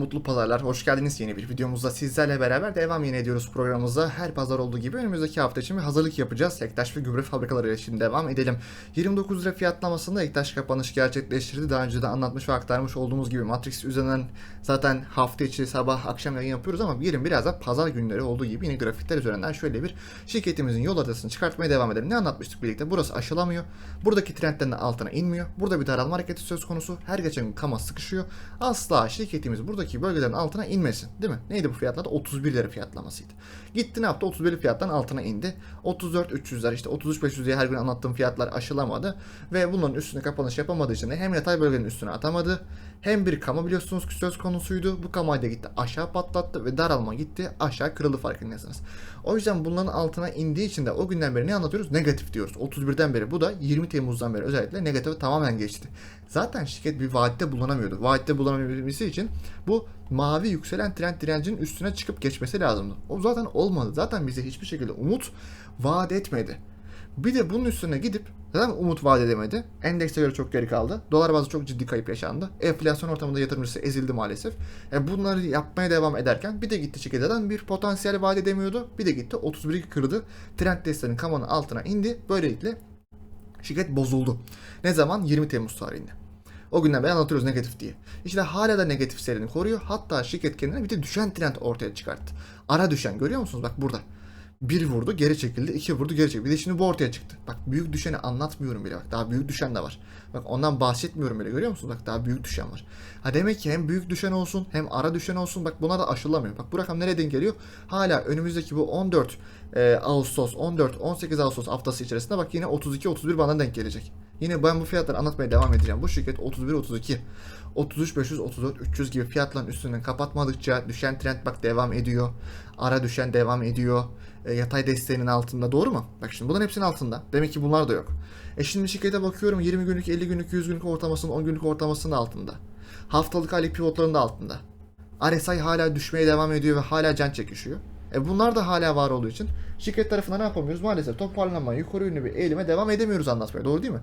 Mutlu pazarlar, hoş geldiniz yeni bir videomuzda sizlerle beraber devam yine ediyoruz programımıza. Her pazar olduğu gibi önümüzdeki hafta için bir hazırlık yapacağız. Ektaş ve gübre fabrikaları için devam edelim. 29 lira fiyatlamasında Ektaş kapanış gerçekleştirdi. Daha önce de anlatmış ve aktarmış olduğumuz gibi Matrix üzerinden zaten hafta içi sabah akşam yayın yapıyoruz ama gelin biraz da pazar günleri olduğu gibi yine grafikler üzerinden şöyle bir şirketimizin yol haritasını çıkartmaya devam edelim. Ne anlatmıştık birlikte? Burası aşılamıyor. Buradaki trendlerin altına inmiyor. Burada bir daralma hareketi söz konusu. Her geçen gün kama sıkışıyor. Asla şirketimiz buradaki bölgelerin altına inmesin. Değil mi? Neydi bu fiyatlar? 31 lira fiyatlamasıydı. Gitti ne yaptı? 31 fiyattan altına indi. 34 300'ler işte 33 500 diye her gün anlattığım fiyatlar aşılamadı ve bunların üstüne kapanış yapamadığı için hem yatay bölgenin üstüne atamadı hem bir kama biliyorsunuz ki söz konusuydu. Bu kamayda gitti aşağı patlattı ve daralma gitti aşağı kırıldı farkındaysanız. O yüzden bunların altına indiği için de o günden beri ne anlatıyoruz? Negatif diyoruz. 31'den beri bu da 20 Temmuz'dan beri özellikle negatife tamamen geçti. Zaten şirket bir vaatte bulunamıyordu. Vaatte bulunabilmesi için bu mavi yükselen trend direncinin üstüne çıkıp geçmesi lazımdı. O zaten olmadı. Zaten bize hiçbir şekilde umut vaat etmedi. Bir de bunun üstüne gidip zaten umut vaat edemedi. Endekse göre çok geri kaldı. Dolar bazı çok ciddi kayıp yaşandı. Enflasyon ortamında yatırımcısı ezildi maalesef. E bunları yapmaya devam ederken bir de gitti şirketten bir potansiyel vaat edemiyordu. Bir de gitti 31'i kırdı. Trend desteğinin kamanın altına indi. Böylelikle şirket bozuldu. Ne zaman? 20 Temmuz tarihinde. O günden beri anlatıyoruz negatif diye. İşte hala da negatif seyrini koruyor. Hatta şirket kendine bir de düşen trend ortaya çıkarttı. Ara düşen görüyor musunuz? Bak burada. Bir vurdu geri çekildi. iki vurdu geri çekildi. Bir de şimdi bu ortaya çıktı. Bak büyük düşeni anlatmıyorum bile. Bak daha büyük düşen de var. Bak ondan bahsetmiyorum bile görüyor musunuz? Bak daha büyük düşen var. Ha demek ki hem büyük düşen olsun hem ara düşen olsun. Bak buna da aşılamıyor. Bak bu rakam nereden geliyor? Hala önümüzdeki bu 14 e, Ağustos, 14-18 Ağustos haftası içerisinde bak yine 32-31 bana denk gelecek. Yine ben bu fiyatları anlatmaya devam edeceğim. Bu şirket 31-32, 33 500, 34 300 gibi fiyatların üstünden kapatmadıkça düşen trend bak devam ediyor. Ara düşen devam ediyor. E, yatay desteğinin altında doğru mu? Bak şimdi bunların hepsinin altında. Demek ki bunlar da yok. E şimdi şirkete bakıyorum 20 günlük, 50 günlük, 100 günlük ortalamasının 10 günlük ortalamasının altında. Haftalık aylık pivotların da altında. RSI hala düşmeye devam ediyor ve hala can çekişiyor. E bunlar da hala var olduğu için şirket tarafından ne yapamıyoruz? Maalesef toparlanma, yukarı yönlü bir eğilime devam edemiyoruz anlatmaya. Doğru değil mi?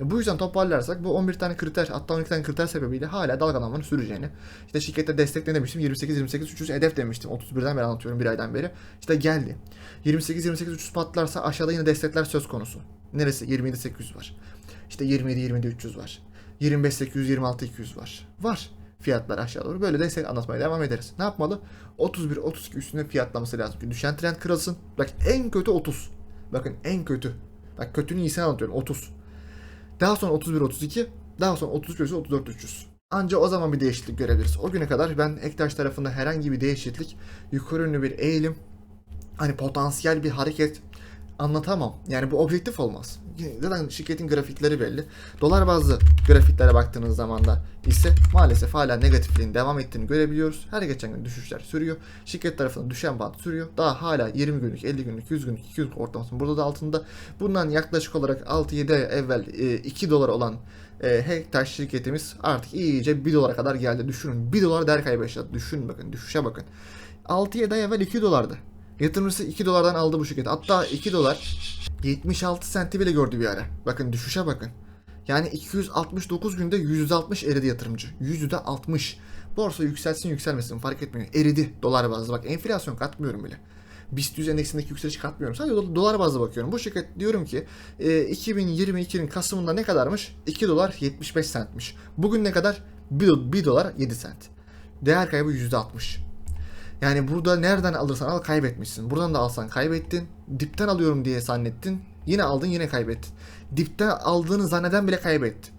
E bu yüzden toparlarsak bu 11 tane kriter hatta 12 tane kriter sebebiyle hala dalgalanmanın süreceğini. İşte şirkette destekle demiştim 28 28 300 hedef demiştim 31'den beri anlatıyorum bir aydan beri. İşte geldi. 28 28 300 patlarsa aşağıda yine destekler söz konusu. Neresi? 27 800 var. İşte 27 27 300 var. 25 800 26 200 var. Var fiyatlar aşağı doğru. Böyle destek anlatmaya devam ederiz. Ne yapmalı? 31 32 üstünde fiyatlaması lazım. ki Düşen trend kırılsın. Bak en kötü 30. Bakın en kötü. Bak kötünün iyisini anlatıyorum 30. Daha sonra 31 32, daha sonra 33 500 34 300. Anca o zaman bir değişiklik görebiliriz. O güne kadar ben Ektaş tarafında herhangi bir değişiklik, yukarı yönlü bir eğilim, hani potansiyel bir hareket anlatamam. Yani bu objektif olmaz. Zaten şirketin grafikleri belli. Dolar bazlı grafiklere baktığınız zaman da ise maalesef hala negatifliğin devam ettiğini görebiliyoruz. Her geçen gün düşüşler sürüyor. Şirket tarafında düşen bant sürüyor. Daha hala 20 günlük, 50 günlük, 100 günlük, 200 günlük ortalamasının burada da altında. Bundan yaklaşık olarak 6-7 ay evvel 2 dolar olan e, Hektaş şirketimiz artık iyice 1 dolara kadar geldi. Düşünün 1 dolar değer kaybı yaşadı. Düşünün bakın düşüşe bakın. 6-7 ay evvel 2 dolardı. Yatırımcısı 2 dolardan aldı bu şirketi. Hatta 2 dolar 76 senti bile gördü bir ara. Bakın düşüşe bakın. Yani 269 günde %60 eridi yatırımcı. %60. Borsa yükselsin yükselmesin fark etmiyor. Eridi dolar bazlı. Bak enflasyon katmıyorum bile. BIST 100 endeksindeki yükseliş katmıyorum. Sadece do- dolar bazlı bakıyorum. Bu şirket diyorum ki e, 2022'nin Kasım'ında ne kadarmış? 2 dolar 75 centmiş. Bugün ne kadar? 1, do- 1 dolar 7 cent. Değer kaybı %60. Yani burada nereden alırsan al kaybetmişsin. Buradan da alsan kaybettin. Dipten alıyorum diye zannettin. Yine aldın yine kaybettin. Dipten aldığını zanneden bile kaybetti.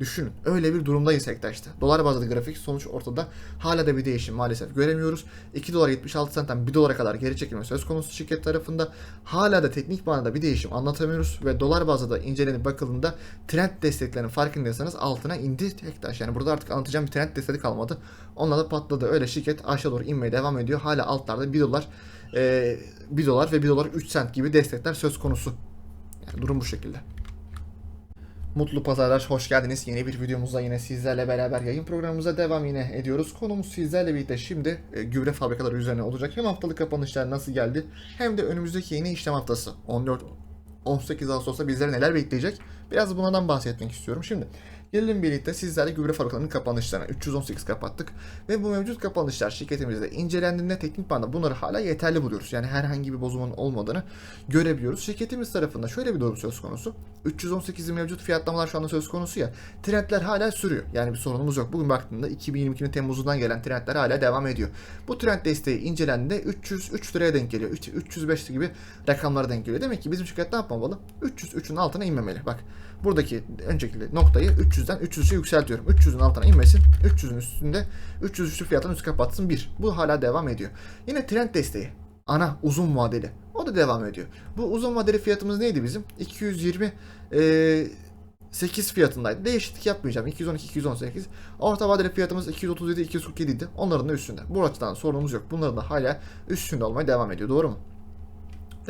Düşünün. Öyle bir durumdayız Ektaş'ta. Dolar bazlı grafik sonuç ortada. Hala da bir değişim maalesef göremiyoruz. 2 dolar 76 centten 1 dolara kadar geri çekilme söz konusu şirket tarafında. Hala da teknik manada bir değişim anlatamıyoruz. Ve dolar bazlı da incelenip bakıldığında trend desteklerinin farkındaysanız altına indi Ektaş. Yani burada artık anlatacağım bir trend desteği kalmadı. Onunla da patladı. Öyle şirket aşağı doğru inmeye devam ediyor. Hala altlarda 1 dolar e, 1 dolar ve 1 dolar 3 cent gibi destekler söz konusu. Yani durum bu şekilde. Mutlu pazarlar, hoş geldiniz. Yeni bir videomuzda yine sizlerle beraber yayın programımıza devam yine ediyoruz. Konumuz sizlerle birlikte şimdi e, gübre fabrikaları üzerine olacak. Hem haftalık kapanışlar nasıl geldi hem de önümüzdeki yeni işlem haftası 14 18 Ağustos'ta bizleri neler bekleyecek? Biraz bunlardan bahsetmek istiyorum. Şimdi gelelim birlikte sizlerle gübre fabrikalarının kapanışlarına 318 kapattık ve bu mevcut kapanışlar şirketimizde incelendiğinde teknik banda bunları hala yeterli buluyoruz. Yani herhangi bir bozumun olmadığını görebiliyoruz. Şirketimiz tarafında şöyle bir durum söz konusu. 318'in mevcut fiyatlamalar şu anda söz konusu ya. Trendler hala sürüyor. Yani bir sorunumuz yok. Bugün baktığında 2022'nin Temmuz'undan gelen trendler hala devam ediyor. Bu trend desteği incelendiğinde 303 liraya denk geliyor. 3, 305 gibi rakamlara denk geliyor. Demek ki bizim şirket ne yapmamalı? 303'ün altına inmemeli. Bak buradaki önceki noktayı 300'den 303'e yükseltiyorum. 300'ün altına inmesin. 300'ün üstünde 303'lü fiyatın üstü kapatsın 1. Bu hala devam ediyor. Yine trend desteği ana uzun vadeli. O da devam ediyor. Bu uzun vadeli fiyatımız neydi bizim? 220 e, 8 fiyatındaydı. Değişiklik yapmayacağım. 212 218. Orta vadeli fiyatımız 237 247 idi. Onların da üstünde. Bu açıdan sorunumuz yok. Bunların da hala üstünde olmaya devam ediyor. Doğru mu?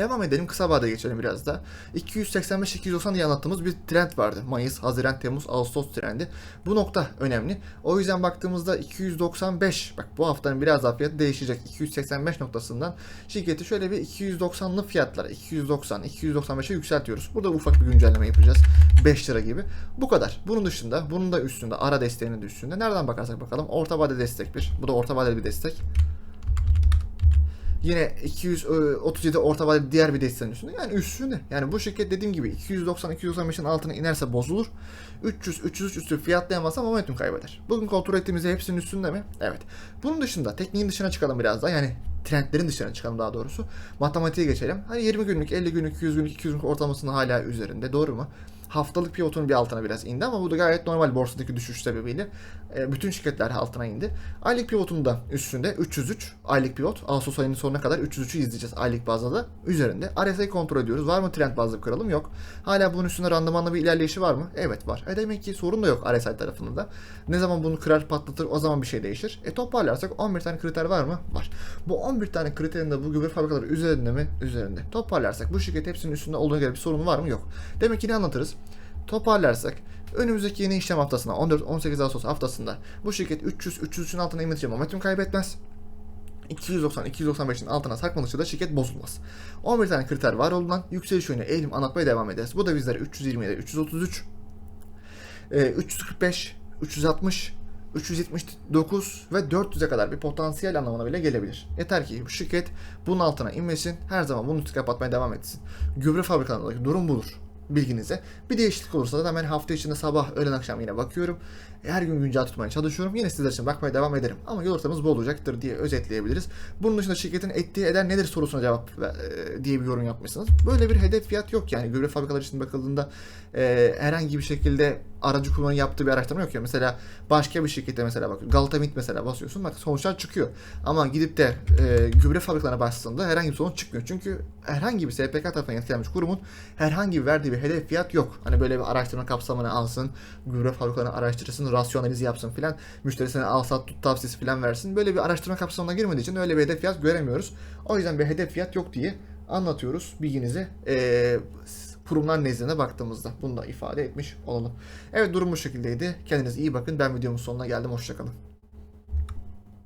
Devam edelim kısa vade geçelim biraz da. 285-290 diye anlattığımız bir trend vardı. Mayıs, Haziran, Temmuz, Ağustos trendi. Bu nokta önemli. O yüzden baktığımızda 295 bak bu haftanın biraz daha fiyatı değişecek. 285 noktasından şirketi şöyle bir 290'lı fiyatlara 290 295'e yükseltiyoruz. Burada ufak bir güncelleme yapacağız. 5 lira gibi. Bu kadar. Bunun dışında bunun da üstünde ara desteğinin de üstünde. Nereden bakarsak bakalım. Orta vade destek bir. Bu da orta vadeli bir destek. Yine 237 orta vadeli diğer bir desteğin üstünde. Yani üstünde. Yani bu şirket dediğim gibi 290-295'in altına inerse bozulur. 300-303 üstü fiyatlayamazsa momentum kaybeder. Bugün kontrol ettiğimizde hepsinin üstünde mi? Evet. Bunun dışında tekniğin dışına çıkalım biraz daha. Yani trendlerin dışına çıkalım daha doğrusu. Matematiğe geçelim. Hani 20 günlük, 50 günlük, 100 günlük, 200 günlük ortalamasının hala üzerinde. Doğru mu? Haftalık pivotun bir altına biraz indi ama bu da gayet normal borsadaki düşüş sebebiyle e, bütün şirketler altına indi. Aylık pivotun da üstünde 303 aylık pivot. Ağustos ayının sonuna kadar 303'ü izleyeceğiz aylık bazda da üzerinde. RSI kontrol ediyoruz. Var mı trend bazlı bir? Yok. Hala bunun üstünde randımanlı bir ilerleyişi var mı? Evet var. E demek ki sorun da yok RSI tarafında da. Ne zaman bunu kırar patlatır o zaman bir şey değişir. E toparlarsak 11 tane kriter var mı? Var. Bu 11 tane kriterin de bu gübre fabrikaları üzerinde mi? Üzerinde. Toparlarsak bu şirket hepsinin üstünde olduğuna göre bir sorun var mı? Yok. Demek ki ne anlatırız? Toparlarsak önümüzdeki yeni işlem haftasına 14-18 Ağustos haftasında bu şirket 300-303'ün altına inmedikçe momentum kaybetmez. 290-295'in altına sarkmadıkça da şirket bozulmaz. 11 tane kriter var olduğundan yükseliş yönü eğilim anlatmaya devam ederiz. Bu da bizlere 327, 333, 345, 360, 379 ve 400'e kadar bir potansiyel anlamına bile gelebilir. Yeter ki bu şirket bunun altına inmesin, her zaman bunu kapatmaya devam etsin. Gübre fabrikalarındaki durum budur bilginize. Bir değişiklik olursa da hemen hafta içinde sabah, öğlen, akşam yine bakıyorum. Her gün güncel tutmaya çalışıyorum. Yine sizler için bakmaya devam ederim. Ama yol ortamız bu olacaktır diye özetleyebiliriz. Bunun dışında şirketin ettiği eden nedir sorusuna cevap e, diye bir yorum yapmışsınız. Böyle bir hedef fiyat yok yani. Gübre fabrikaları için bakıldığında e, herhangi bir şekilde aracı kullanım yaptığı bir araştırma yok ya. Mesela başka bir şirkete mesela bak Galtamit mesela basıyorsun bak sonuçlar çıkıyor. Ama gidip de e, gübre fabrikalarına bastığında herhangi bir sonuç çıkmıyor. Çünkü herhangi bir SPK tarafından yetkilenmiş kurumun herhangi bir verdiği bir hedef fiyat yok. Hani böyle bir araştırma kapsamını alsın, gübre fabrikalarını araştırsın, rasyo analizi yapsın filan, müşterisine al sat tut tavsiyesi filan versin. Böyle bir araştırma kapsamına girmediği için öyle bir hedef fiyat göremiyoruz. O yüzden bir hedef fiyat yok diye anlatıyoruz bilginize. Ee, kurumlar nezdine baktığımızda bunu da ifade etmiş olalım. Evet durum bu şekildeydi. Kendinize iyi bakın. Ben videomun sonuna geldim. Hoşçakalın.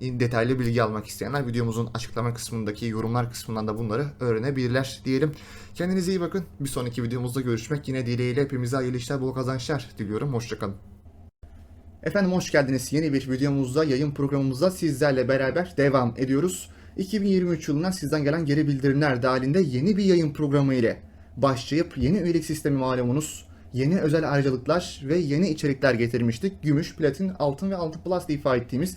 Detaylı bilgi almak isteyenler videomuzun açıklama kısmındaki yorumlar kısmından da bunları öğrenebilirler diyelim. Kendinize iyi bakın. Bir sonraki videomuzda görüşmek yine dileğiyle hepimize hayırlı işler, bol kazançlar diliyorum. Hoşçakalın. Efendim hoş geldiniz. Yeni bir videomuzda, yayın programımızda sizlerle beraber devam ediyoruz. 2023 yılına sizden gelen geri bildirimler dahilinde yeni bir yayın programı ile başlayıp yeni üyelik sistemi malumunuz, yeni özel ayrıcalıklar ve yeni içerikler getirmiştik. Gümüş, platin, altın ve altın plus diye ifade ettiğimiz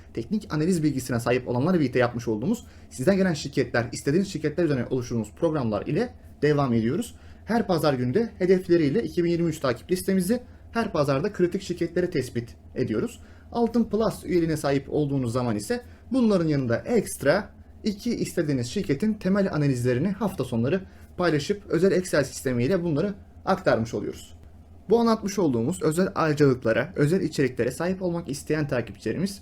teknik analiz bilgisine sahip olanlarla birlikte yapmış olduğumuz sizden gelen şirketler, istediğiniz şirketler üzerine oluşturduğumuz programlar ile devam ediyoruz. Her pazar günde hedefleriyle 2023 takip listemizi her pazarda kritik şirketleri tespit ediyoruz. Altın Plus üyeliğine sahip olduğunuz zaman ise bunların yanında ekstra iki istediğiniz şirketin temel analizlerini hafta sonları paylaşıp özel Excel sistemiyle bunları aktarmış oluyoruz. Bu anlatmış olduğumuz özel ayrıcalıklara, özel içeriklere sahip olmak isteyen takipçilerimiz